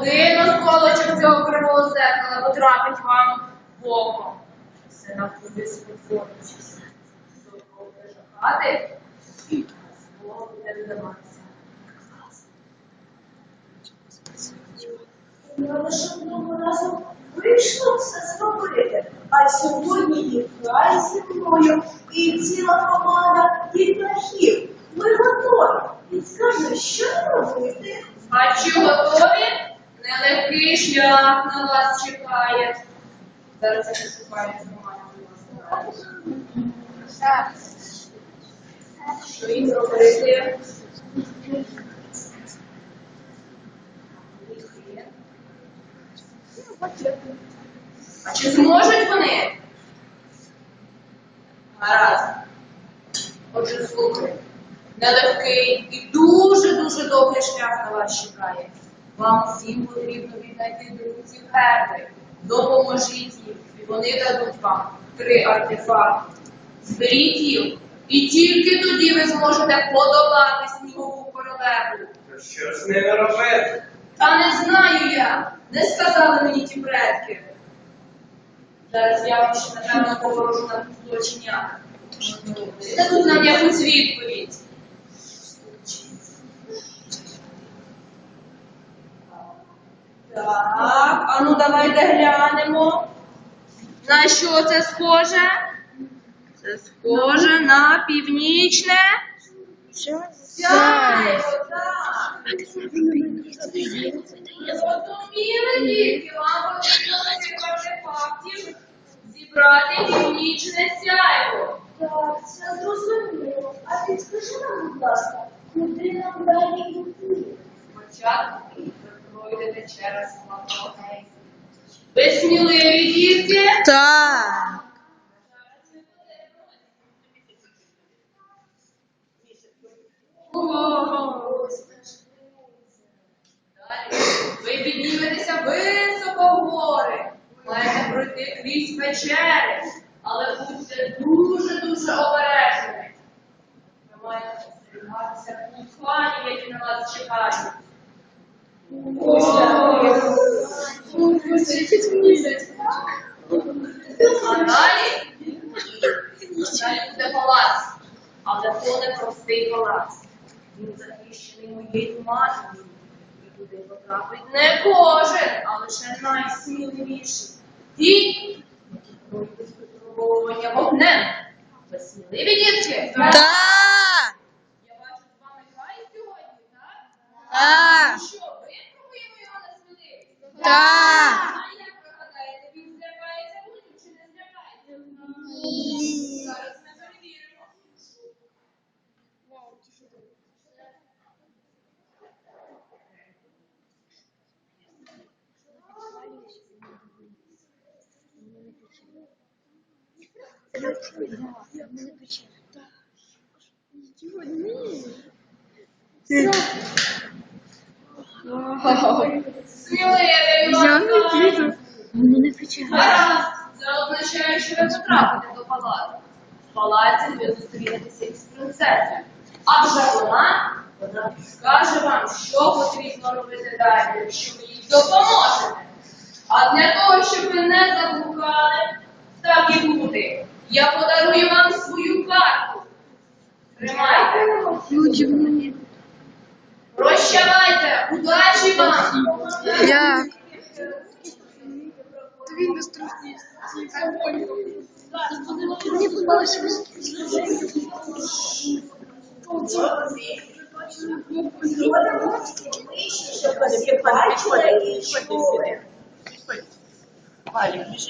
один осколочок цього кривого зеркала потрапить вам в око. Все навкруги спотворюючись. Добро жахати, зло буде віддаватися. Я лише одного разу вийшло все зробити, а сьогодні і край зі мною, і ціла команда дітахів. Ми готові. Підскажи, що робити? А чи готові? Нелегкий шлях на вас чекає. Зараз я пошукаю інформацію. Так. Що їм робити? А чи зможуть вони? Гаразд. Отже, слухай. Нелегкий і дуже-дуже довгий шлях на вас чекає. Вам всім потрібно віднайти друзів Герди. Допоможіть їм, і вони дадуть вам три артефакти. Зберіть їх, і тільки тоді ви зможете подолати снігову королеву. То що з ними робити? Та не знаю я, не сказали мені ті предки. Зараз я вам ще напевно поворожу на злочиня. Дадуть нам якусь відповідь. Так, а ну давайте глянемо. На що це схоже? Це схоже на північне. Сяйво, так. Зрозуміли, дітки, вам потрібно артефактів зібрати північне сяйво. Так, це зрозуміло. А підскажи нам, будь ласка, куди нам далі йти? Спочатку пройдете через платогей. Ви сміливі, дітки? Так. Ого. Далі ви підніметеся високо в гори. Маєте пройти крізь печери, але будьте дуже-дуже обережними. Ви маєте остерігатися вулканів, які на вас чекають. А далі, буде палац, але то не простий палац. Він захищений моєю матір'ю. І туди потрапить не кожен, а лише найсміливіший. Ті, пройдуть випробовування вогнем. Ви сміливі дітки? Так. Я бачу, з вами грає сьогодні, так? Так. Що, випробуємо його на сміливість? Так. А як ви гадаєте, він злякається будь чи не злякається? Ні. Зараз Сміливий, Я не. Гаразд, це означає, що ви потрапите до палацу. В палаці ви зустрінетеся із принцесою. А вже вона, вона скаже вам, що потрібно робити далі, якщо ви їй допоможете. А для того, щоб ви не заблукали, так і буде. Я подарую вам свою карту. Тримайте. Мені. Прощавайте, удачі вам! Як? То він страшний. Мені подобалося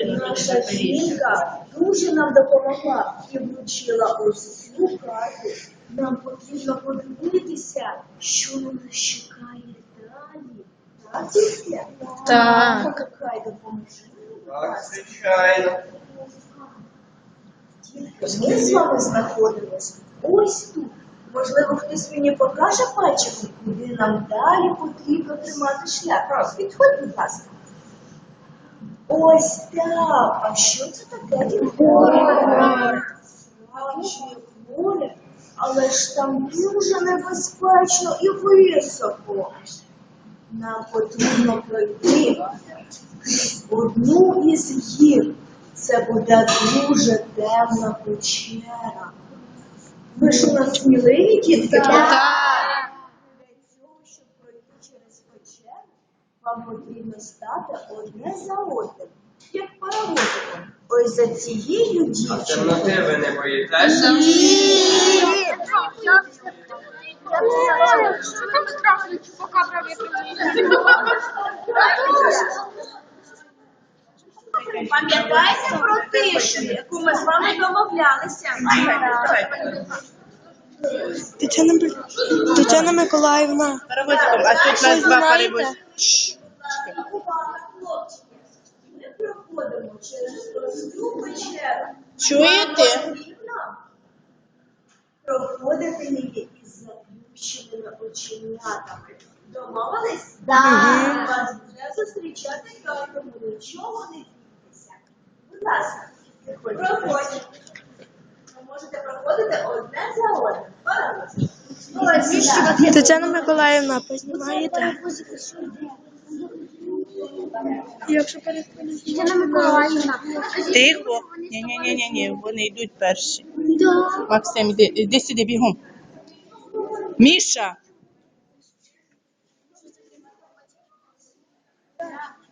Наша жінка дуже нам допомогла і вручила ось цю карту. Нам потрібно подивитися, що на нас чекає. Так. Звичайно. Ми з вами знаходимося ось тут. Можливо, хтось мені покаже пальчиком, куди нам далі потрібно тримати шлях. Підходь, будь ласка. Ось так. А що це таке? Море. Справжнє море, але ж там дуже небезпечно і високо. Нам потрібно пройти одну із гір. Це буде дуже темна печера. Ви ж у нас сміливі, дітки? Так. Для цього, щоб пройти через печеру, вам потрібно стати одне за одним, як паровозиком. Ось за цією А темноти ви не боїтеся? Пам'ятаєте про тишу, яку ми з вами домовлялися? Тетяна, Тетяна Миколаївна. Паровозиком, а тут нас два паровозика. Чуєте? Проходити її із заплющеними оченятами. Домовились? Так. Вас буде зустрічати кожному, нічого не бійтеся. Будь ласка, проходьте. Ви можете проходити одне за одним. Ось, Тетяна Миколаївна, познімаєте? Якщо Тетяна Миколаївна. Тихо. Ні-ні-ні, вони йдуть перші. Максим, іди, іди сюди бігом. Міша.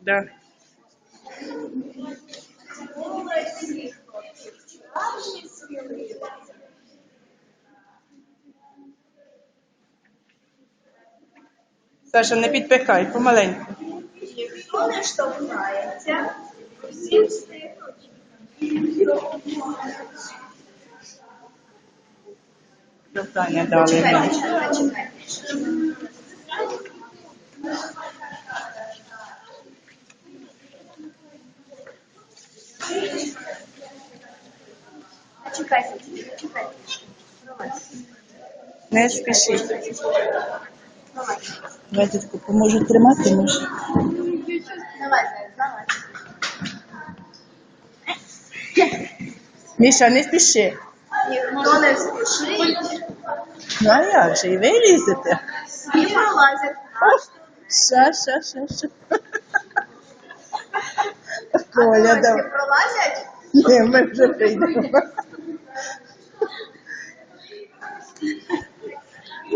Да. Саша, не підпихай, помаленьку. Ніхто не штовхається, всі встигнуть. Завдання дали. Чекайте, чекайте. Не спішіть. Давайте поможу тримати, може. Давайте, давайте. Міша, не спіши. Ніхто не спішить, Ну а як же, і ви лізете? всі пролазять. Коля, давай. пролазять? Ні, ми вже прийдемо.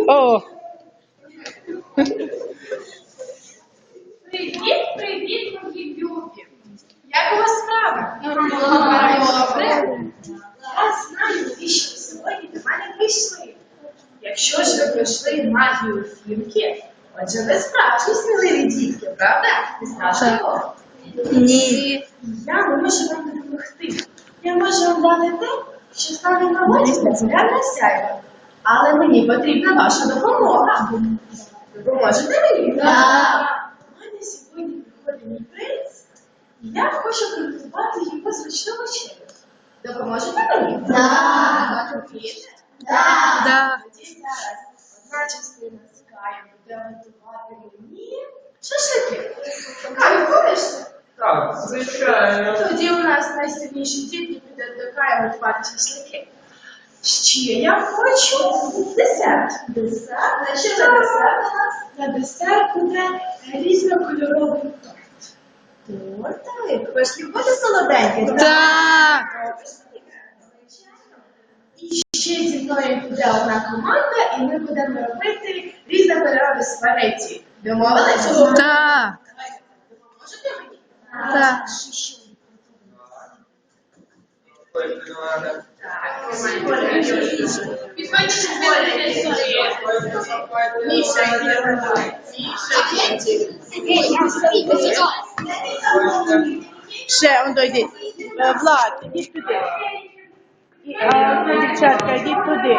О, Привіт, привіт, мої любі! Як у вас справи? Добре. Я знаю, навіщо ви сьогодні до мене прийшли. Якщо ж ви пройшли фірки, отже ви справжні сміливі дітки, правда? Не страшно? Ні. Я можу вам допомогти. Я можу вам дати те, що стане на воді спеціальне сяйво. Але мені потрібна ваша допомога. Допоможете мені? Так. У мене сьогодні приходить мій принц, і я хочу приготувати його смачну вечерю. Допоможете мені? Так. Да. Тоді зараз одна частина з Каю буде готувати мені шашлики. Каю, будеш? Так, звичайно. Тоді у нас найсильніші дітки підуть до Каю готувати шашлики. Ще я хочу десерт. Десерт? На що на десерт у нас? На десерт буде різнокольоровий торт. Тортик. Ви ж любите солоденьке? Так. І ще зі мною буде одна команда, і ми будемо робити різнокольорові спагетті. Домовились? Так. Давайте, допоможете мені? Так. Ходьте до мене. Так, Підходьте сюди. Міша, Ходьте. ще, он дойди. Е, Влад, ідіть туди. А, дівчатка, ідіть туди.